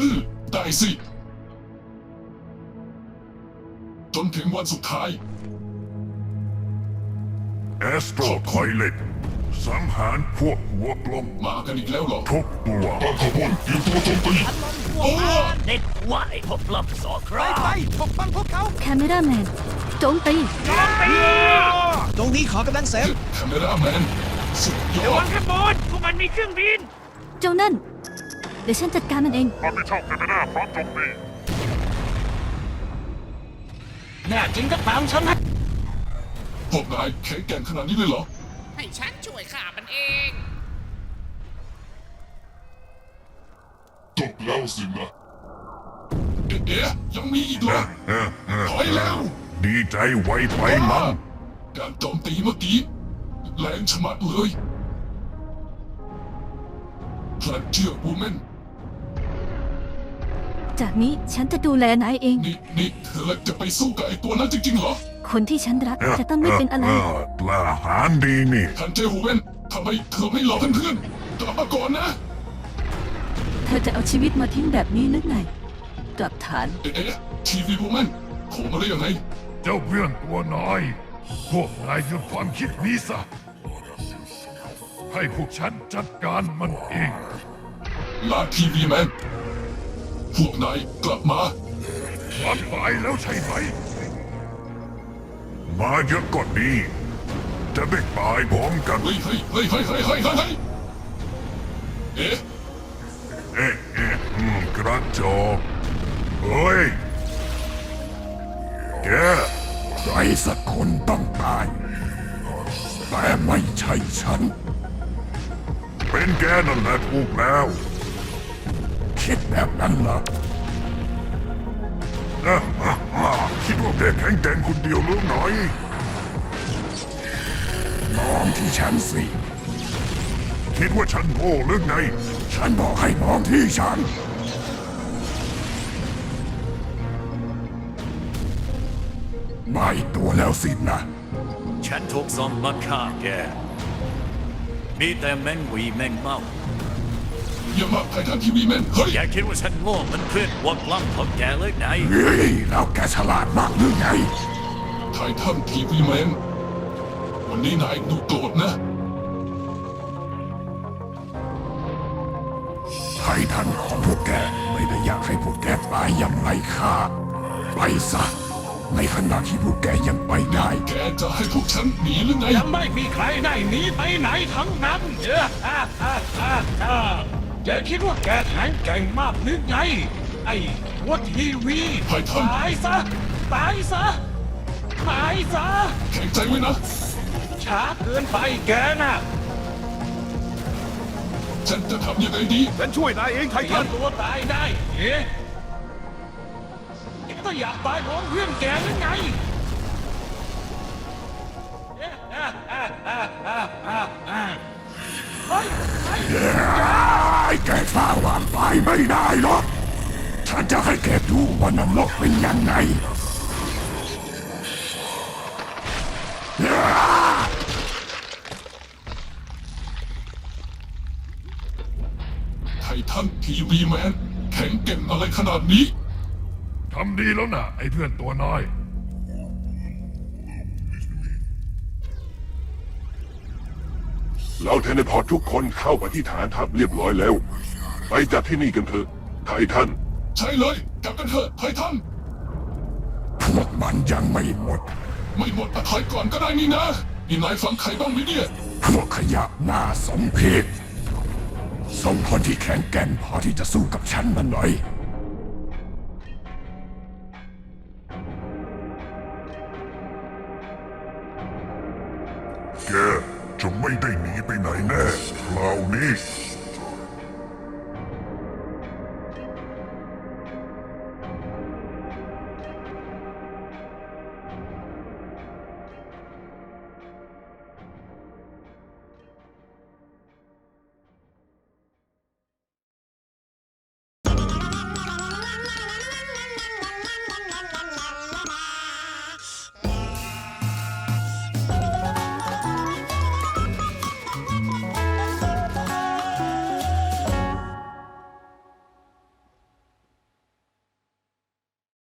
อือได้สิ จนถึงวันสุดท้าย แอสโตรไทเลตสังหารพวกหัวกลมมากันอีกแล้วเหรอทุกตัวบางขบวนเตรียมตัวโจมตีโอ้เด็ดว่าไอ้พวกปลอมสอคไปราไปปกป้องพวกเขาแคมเมราแมนโจมตีตรงนี้ขอกำลังเสริมคาเมราแมนสุดยอระวัดงข้างบนพวกมันมีเครื่องบิน เจ้านั่น เดี๋ยวฉันจัดการมันเอง มันไม่ชอบเซเบนาพร้อมโจมตีแน่จริงก็ตามฉันนะพวกนายแข็งแกร่งขนาดนี้เลยเหรอ ให้ฉันช่วยฆ่ามันเอง จบแล้วสินะเอ๊ะยังมีอีกเหรอเออเออถอยแล้วดีใจไวไปมั้งการโจมตีเมื่อกี้แรงชะมัดเลยพลันเชื่อบูแมน จากนี้ฉันจะดูแลนายเอง นี่นี่เธอจะไปสู้กับไอ้ตัวนั้นจริงๆเหรอคนที่ฉันรักจะต้องไม่เป็นอะไร กล้าหาญดีนี่ ทันเจฮูเวนทำไมเธอไม่หลอกเพื่อนๆกลับมาก่อนนะเธอจะเอาชีวิตมาทิ้งแบบนี้นึกไง กลับฐาน เอ๊ะทีวีบูแมนโผล่มาได้ยังไงเจ้าเพื่อนตัวน้อย พวกนายหยุดความคิดนี้ซะ ให้พวกฉันจัดการมันเอง ลาทีวีแมน พวกนายกลับมามันตายแล้วใช่ไหม มาเยอะก็ดีจะได้ตายพร้อมกัน เฮ้ยเฮ้ยเฮ้ยเฮ้ยเฮ้ยเฮ้ยเฮ้ยเอ๊ะเอ๊ะเอ๊ะอืมกระจอกเฮ้ย แกใครสักคนต้องตาย แต่ไม่ใช่ฉัน เป็นแกนั่นแหละถูกแล้ว คิดแบบนั้นเหรออะอะคิดว่าแกแข็งแกร่งคนเดียวหรือไงมองที่ฉันสิ คิดว่าฉันโง่หรือไง ฉันบอกให้มองที่ฉันไม่ตัวแล้วสินะ ฉันถูกส่งมาฆ่าแก มีแต่แมงวีแมงเมา อย่ามาไททันทีวีแมนเฮ้ยแกคิดว่าฉันโง่เหมันเพื่อนวัวกล้ำของแกเลยไง เฮ้ยแล้วแกฉลาดมากหรือไง ไททันทีวีแมนวันนี้นายดูโกรธนะ ไททันของพวกแกไม่ได้อยากให้พวกแกตายอย่างไรค่าไปซะ ในขณะที่พวกแกยังไปได้ แกจะให้พวกฉันหนีหรือไงยังไม่มีใครได้หนีไปไหนทั้งนั้น เจ้าฮ่าฮ่าฮ่าฮ่าแกคิดว่าแกแข็งแกร่งมากหรือไง ไอ้หัวทีวีไททัน ตายซะ ตายซะ ตายซะ แข็งใจไว้นะ ช้าเกินไปแกน่ะฉันจะทำยังไงดี ฉันช่วยนายเองไทเตรีทัยน มตัวตายได้เอ๊ะแกก็อยากตายพร้อมเพื่อนแกหรือไงเอ๊ะอะอะอะอะอะอะเฮ้ยเฮ้ ยไอ้แกฟ้าวางไปไม่ได้หรอก ฉันจะให้แกดูว่านรกเป็นยังไงไททันทีวีแมนแข็งแกร่งอะไรขนาดนี้ ทำดีแล้วนะไอ้เพื่อนตัวน้อย เราเทเลพอร์ตทุกคนเข้าไปที่ฐานทัพเรียบร้อยแล้ว ไปจากที่นี่กันเถอะไททัน ใช่เลยกลับกันเถอะไททัน พวกมันยังไม่หมด ไม่หมดแต่ถอยก่อนก็ได้นี่นะนี่นายฟังใครบ้างไหมเนี่ย พวกขยะหน้าสมเพชส่งคนที่แข็งแกร่งพอที่จะสู้กับฉันมาหน่อย ไม่ได้หนีไปไหนแน่คราวนี้